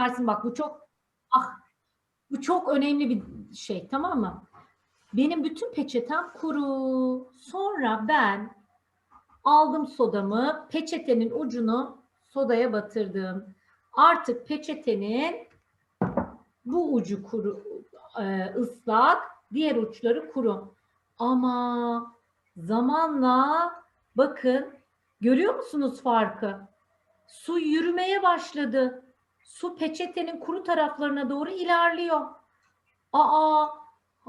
Dersin bak bu çok ah bu çok önemli bir şey tamam mı? Benim bütün peçetem kuru. Sonra ben aldım sodamı, peçetenin ucunu sodaya batırdım. Artık peçetenin bu ucu kuru, e, ıslak, diğer uçları kuru. Ama zamanla bakın görüyor musunuz farkı? Su yürümeye başladı. Su peçetenin kuru taraflarına doğru ilerliyor. Aa,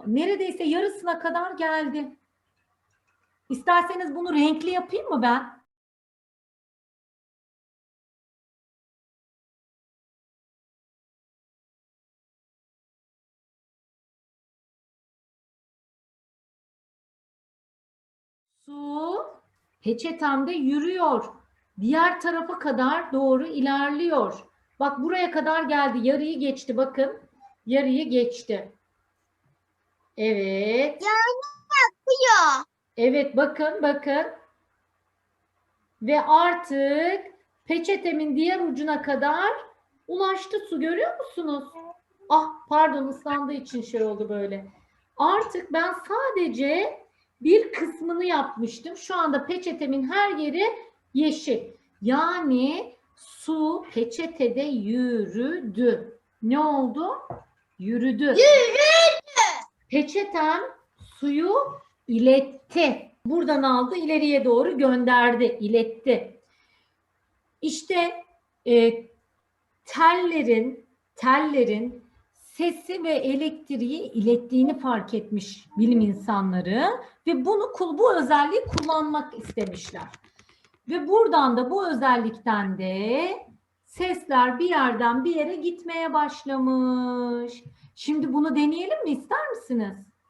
neredeyse yarısına kadar geldi. İsterseniz bunu renkli yapayım mı ben? Su peçetemde yürüyor. Diğer tarafa kadar doğru ilerliyor. Bak buraya kadar geldi. Yarıyı geçti bakın. Yarıyı geçti. Evet. Akıyor. Evet bakın bakın. Ve artık peçetemin diğer ucuna kadar ulaştı su görüyor musunuz? Ah pardon ıslandığı için şey oldu böyle. Artık ben sadece bir kısmını yapmıştım. Şu anda peçetemin her yeri yeşil. Yani su peçetede yürüdü. Ne oldu? Yürüdü. Yürüdü. Peçetem suyu iletti. Buradan aldı ileriye doğru gönderdi, iletti. İşte e, tellerin tellerin sesi ve elektriği ilettiğini fark etmiş bilim insanları ve bunu bu özelliği kullanmak istemişler. Ve buradan da bu özellikten de sesler bir yerden bir yere gitmeye başlamış. Şimdi bunu deneyelim mi ister misiniz?